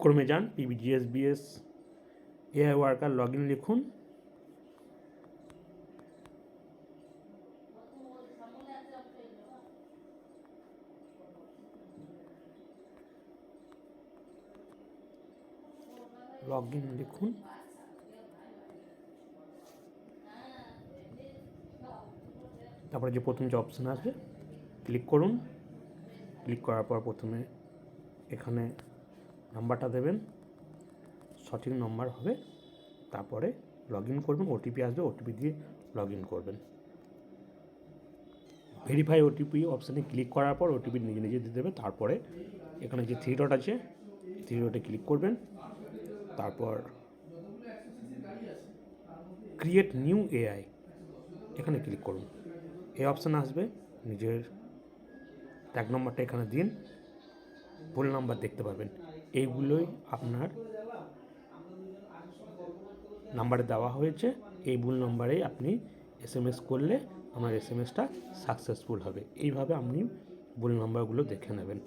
ক্রমে যান PBGSBS AI worker log in লিখুন লগ ইন লিখুন। তারপরে যে প্রথম যে অপশান আসবে ক্লিক করুন। ক্লিক করার পর প্রথমে এখানে নাম্বারটা দেবেন। সঠিক নম্বর হবে। তারপরে লগ ইন করবেন ওটিপি আসবে ওটিপি দিয়ে লগ ইন করবেন ভেরিফাই ওটিপি অপশানে ক্লিক করার পর ওটিপি নিজে নিজে দিয়ে দেবে তারপরে এখানে যে থ্রি ডট আছে থ্রি ডটে ক্লিক করবেন। তারপর ক্রিয়েট নিউ এআই এখানে ক্লিক করুন। এই অপশান আসবে, নিজের ট্যাগ নম্বরটা এখানে দিন। ভুল নাম্বার দেখতে পাবেন এইগুলোই আপনার নাম্বারে দেওয়া হয়েছে। এই ভুল নাম্বারেই আপনি এস করলে আমার এস এম এসটা সাকসেসফুল হবে। এইভাবে আপনি ভুল নাম্বারগুলো দেখে নেবেন।